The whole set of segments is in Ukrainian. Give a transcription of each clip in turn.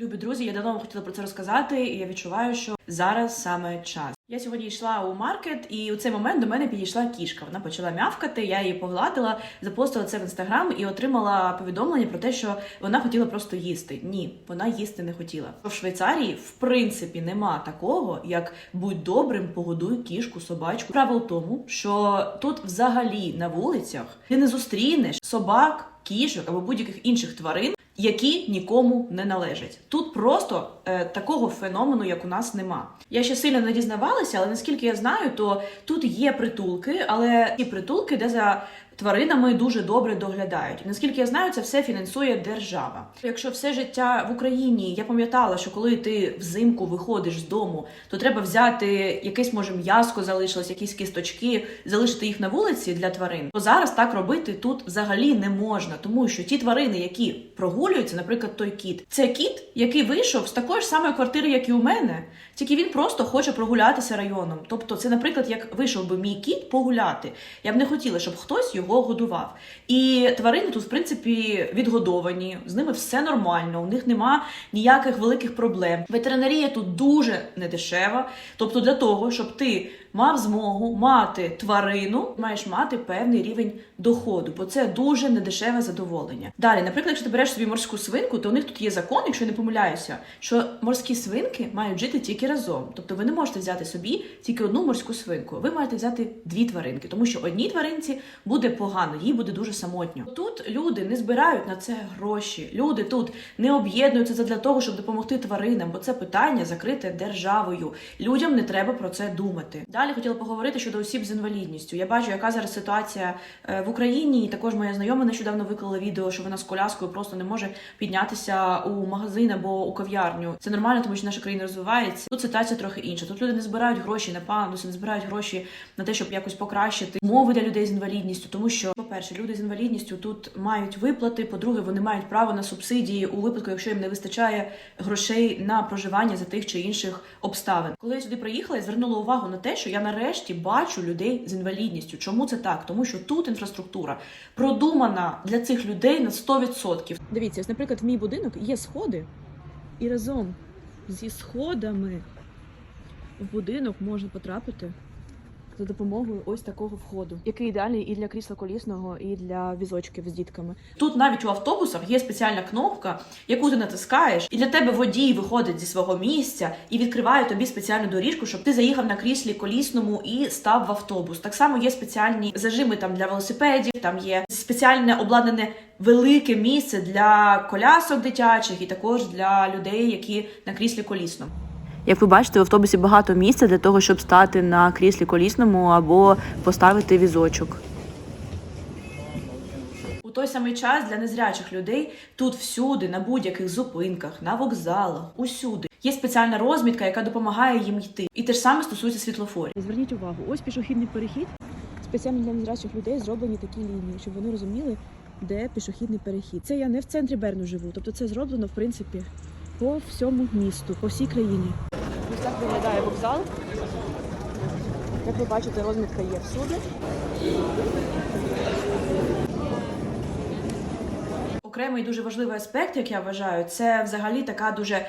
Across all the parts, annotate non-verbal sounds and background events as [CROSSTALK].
Любі друзі, я давно хотіла про це розказати, і я відчуваю, що зараз саме час. Я сьогодні йшла у маркет, і у цей момент до мене підійшла кішка. Вона почала мявкати, я її погладила, запостила це в інстаграм і отримала повідомлення про те, що вона хотіла просто їсти. Ні, вона їсти не хотіла. В Швейцарії в принципі нема такого, як будь добрим, погодуй кішку, собачку. Правило тому, що тут взагалі на вулицях ти не зустрінеш собак, кішок або будь-яких інших тварин які нікому не належать. Тут просто е, такого феномену, як у нас нема. Я ще сильно не дізнавалася, але наскільки я знаю, то тут є притулки, але ті притулки, де за тваринами дуже добре доглядають. Наскільки я знаю, це все фінансує держава. Якщо все життя в Україні я пам'ятала, що коли ти взимку виходиш з дому, то треба взяти якесь, може, м'яско залишилось, якісь кісточки, залишити їх на вулиці для тварин. То зараз так робити тут взагалі не можна, тому що ті тварини, які прогулюються, наприклад, той кіт, це кіт, який вийшов з такої ж самої квартири, як і у мене, тільки він просто хоче прогулятися районом. Тобто, це, наприклад, як вийшов би мій кіт погуляти. Я б не хотіла, щоб хтось його годував. І тварини тут, в принципі, відгодовані, з ними все нормально, у них нема ніяких великих проблем. Ветеринарія тут дуже недешева. Тобто, для того, щоб ти мав змогу мати тварину, маєш мати певний рівень доходу, бо це дуже недешеве задоволення. Далі, наприклад, якщо ти береш собі морську свинку, то у них тут є закон, якщо я не помиляюся, що морські свинки мають жити тільки разом. Тобто ви не можете взяти собі тільки одну морську свинку. Ви маєте взяти дві тваринки, тому що одній тваринці буде погано, їй буде дуже самотньо. Тут люди не збирають на це гроші. Люди тут не об'єднуються для того, щоб допомогти тваринам, бо це питання закрите державою. Людям не треба про це думати. Далі хотіла поговорити щодо осіб з інвалідністю. Я бачу, яка зараз ситуація е, в Україні. І також моя знайома нещодавно виклала відео, що вона з коляскою просто не може піднятися у магазин або у кав'ярню. Це нормально, тому що наша країна розвивається. Тут ситуація трохи інша. Тут люди не збирають гроші на пандуси, не збирають гроші на те, щоб якось покращити умови для людей з інвалідністю. Тому що, по-перше, люди з інвалідністю тут мають виплати. По-друге, вони мають право на субсидії у випадку, якщо їм не вистачає грошей на проживання за тих чи інших обставин. Коли я сюди приїхала, я звернула увагу на те, що я нарешті бачу людей з інвалідністю. Чому це так? Тому що тут інфраструктура продумана для цих людей на 100%. Дивіться, ось, наприклад, в мій будинок є сходи, і разом зі сходами в будинок можна потрапити за допомогою ось такого входу, який ідеальний і для крісла колісного, і для візочків з дітками. Тут навіть у автобусах є спеціальна кнопка, яку ти натискаєш, і для тебе водій виходить зі свого місця і відкриває тобі спеціальну доріжку, щоб ти заїхав на кріслі колісному і став в автобус. Так само є спеціальні зажими там для велосипедів, там є спеціальне обладнане велике місце для колясок дитячих і також для людей, які на кріслі колісному. Як ви бачите, в автобусі багато місця для того, щоб стати на кріслі колісному або поставити візочок. У той самий час для незрячих людей тут всюди, на будь-яких зупинках, на вокзалах, усюди є спеціальна розмітка, яка допомагає їм йти. І те ж саме стосується світлофорів. Зверніть увагу, ось пішохідний перехід. Спеціально для незрячих людей зроблені такі лінії, щоб вони розуміли, де пішохідний перехід. Це я не в центрі Берну живу, тобто це зроблено в принципі по всьому місту, по всій країні. Ось так виглядає вокзал. Як ви бачите, розмітка є всюди. Окремий дуже важливий аспект, як я вважаю, це взагалі така дуже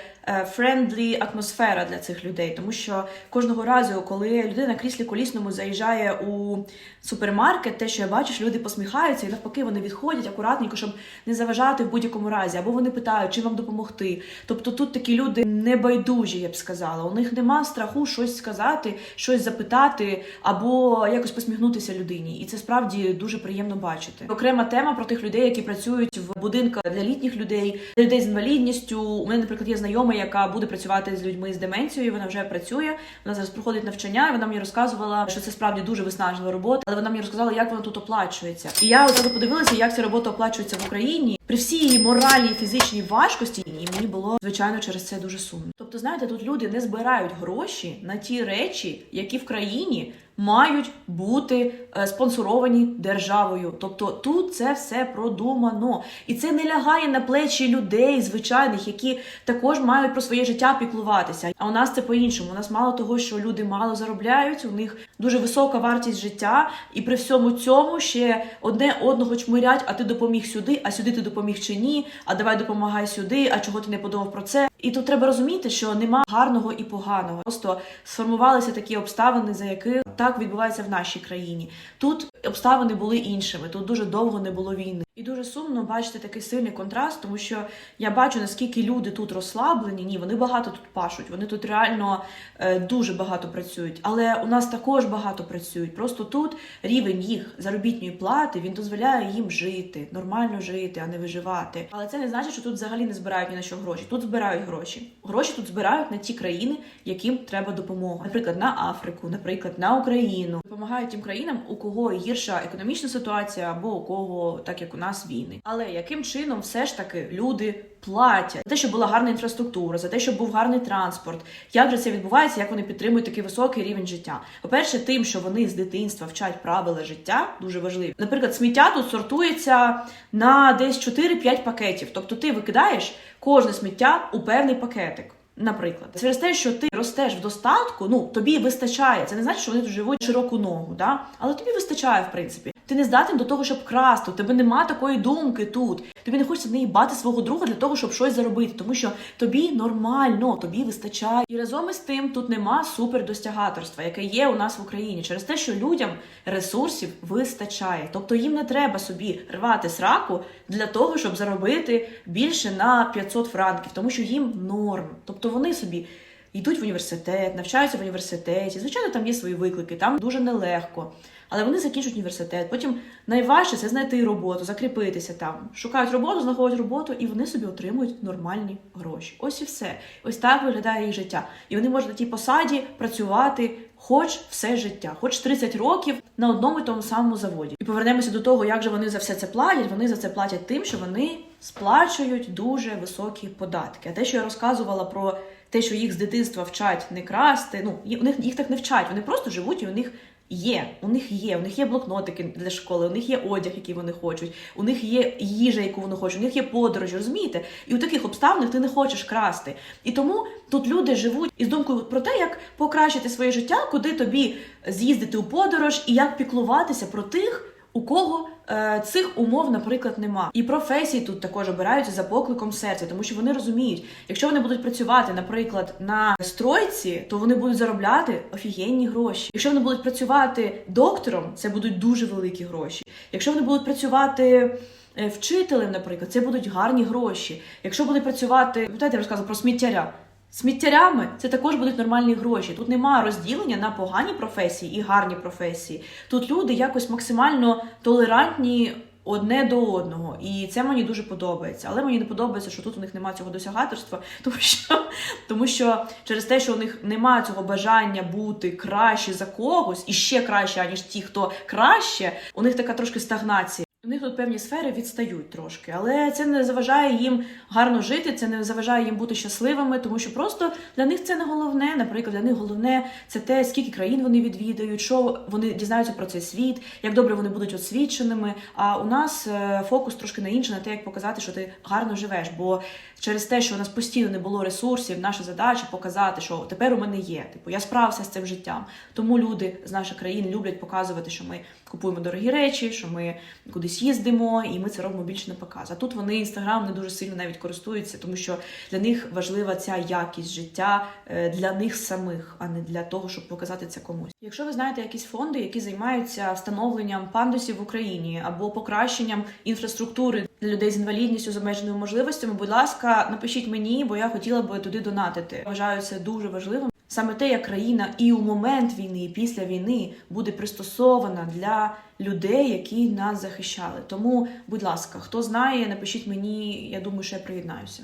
френдлі атмосфера для цих людей, тому що кожного разу, коли людина на кріслі колісному заїжджає у супермаркет, те, що я бачу, що люди посміхаються, і навпаки вони відходять акуратненько, щоб не заважати в будь-якому разі, або вони питають, чим вам допомогти. Тобто тут такі люди небайдужі, я б сказала. У них нема страху щось сказати, щось запитати, або якось посміхнутися людині. І це справді дуже приємно бачити. Окрема тема про тих людей, які працюють в будинках для літніх людей, для людей з інвалідністю. У мене, наприклад, є знайома, яка буде працювати з людьми з деменцією. Вона вже працює. Вона зараз проходить навчання, і вона мені розказувала, що це справді дуже виснажлива робота, але вона мені розказала, як вона тут оплачується. І я от подивилася, як ця робота оплачується в Україні. При всій її моралі і фізичній важкості, і мені було звичайно через це дуже сумно. Тобто, знаєте, тут люди не збирають гроші на ті речі, які в країні мають бути е, спонсоровані державою. Тобто тут це все продумано, і це не лягає на плечі людей звичайних, які також мають про своє життя піклуватися. А у нас це по-іншому. У нас мало того, що люди мало заробляють, у них дуже висока вартість життя, і при всьому цьому ще одне одного чмирять, а ти допоміг сюди, а сюди ти допоміг чи ні, а давай допомагай сюди, а чого ти не подумав про це. І тут треба розуміти, що нема гарного і поганого. Просто сформувалися такі обставини, за яких так відбувається в нашій країні. Тут обставини були іншими, тут дуже довго не було війни. І дуже сумно бачити такий сильний контраст, тому що я бачу, наскільки люди тут розслаблені. Ні, вони багато тут пашуть, вони тут реально е, дуже багато працюють. Але у нас також багато працюють. Просто тут рівень їх заробітної плати він дозволяє їм жити, нормально жити, а не виживати. Але це не значить, що тут взагалі не збирають ні на що гроші. Тут збирають гроші. Гроші тут збирають на ті країни, яким треба допомога. Наприклад, на Африку, наприклад, на Україну. Допомагають тим країнам, у кого гірша економічна ситуація, або у кого, так як у нас, війни. Але яким чином все ж таки люди платять за те, щоб була гарна інфраструктура, за те, щоб був гарний транспорт. Як же це відбувається? Як вони підтримують такий високий рівень життя? По-перше, тим, що вони з дитинства вчать правила життя, дуже важливо. Наприклад, сміття тут сортується на десь 4-5 пакетів. Тобто ти викидаєш кожне сміття у певний пакетик. Наприклад, через те, що ти ростеш в достатку, ну тобі вистачає. Це не значить, що вони тут живуть широку ногу, да? але тобі вистачає, в принципі. Ти не здатен до того, щоб красти. У тебе нема такої думки тут. Тобі не хочеться не їбати свого друга для того, щоб щось заробити, тому що тобі нормально, тобі вистачає. І разом із тим тут нема супердостягаторства, яке є у нас в Україні, через те, що людям ресурсів вистачає. Тобто їм не треба собі рвати сраку для того, щоб заробити більше на 500 франків, тому що їм норм. Тобто вони собі. Йдуть в університет, навчаються в університеті. Звичайно, там є свої виклики, там дуже нелегко. Але вони закінчують університет. Потім найважче це знайти роботу, закріпитися там. Шукають роботу, знаходять роботу, і вони собі отримують нормальні гроші. Ось і все. Ось так виглядає їх життя. І вони можуть на тій посаді працювати хоч все життя, хоч 30 років на одному і тому самому заводі. І повернемося до того, як же вони за все це платять. Вони за це платять тим, що вони сплачують дуже високі податки. А те, що я розказувала про те, що їх з дитинства вчать не красти, ну ї- у них їх так не вчать. Вони просто живуть і у них. Є, у них є, у них є блокнотики для школи, у них є одяг, який вони хочуть, у них є їжа, яку вони хочуть, у них є подорожі, розумієте? І у таких обставинах ти не хочеш красти. І тому тут люди живуть із думкою про те, як покращити своє життя, куди тобі з'їздити у подорож і як піклуватися про тих, у кого е, цих умов, наприклад, нема. І професії тут також обираються за покликом серця, тому що вони розуміють, якщо вони будуть працювати, наприклад, на стройці, то вони будуть заробляти офігенні гроші. Якщо вони будуть працювати доктором, це будуть дуже великі гроші. Якщо вони будуть працювати е, вчителем, наприклад, це будуть гарні гроші. Якщо будуть працювати, я розказувала про сміттяря. Сміттярями це також будуть нормальні гроші. Тут немає розділення на погані професії і гарні професії. Тут люди якось максимально толерантні одне до одного, і це мені дуже подобається. Але мені не подобається, що тут у них немає цього досягаторства, [LAUGHS] тому що, тому що через те, що у них немає цього бажання бути краще за когось і ще краще, аніж ті, хто краще, у них така трошки стагнація. У них тут певні сфери відстають трошки, але це не заважає їм гарно жити, це не заважає їм бути щасливими, тому що просто для них це не головне. Наприклад, для них головне це те, скільки країн вони відвідають, що вони дізнаються про цей світ, як добре вони будуть освіченими. А у нас е, фокус трошки на інше, на те, як показати, що ти гарно живеш. Бо через те, що у нас постійно не було ресурсів, наша задача показати, що тепер у мене є. Типу, я справився з цим життям. Тому люди з наших країн люблять показувати, що ми купуємо дорогі речі, що ми кудись їздимо, і ми це робимо більше на показ. А тут вони інстаграм не дуже сильно навіть користуються, тому що для них важлива ця якість життя е, для них самих, а не для того, щоб показати це комусь. Якщо ви знаєте якісь фонди, які займаються встановленням пандусів в Україні або покращенням інфраструктури для людей з інвалідністю з обмеженими можливостями, будь ласка, напишіть мені, бо я хотіла би туди донатити. Вважаю це дуже важливим. Саме те, як країна і у момент війни, і після війни буде пристосована для людей, які нас захищали. Тому, будь ласка, хто знає, напишіть мені. Я думаю, що я приєднаюся.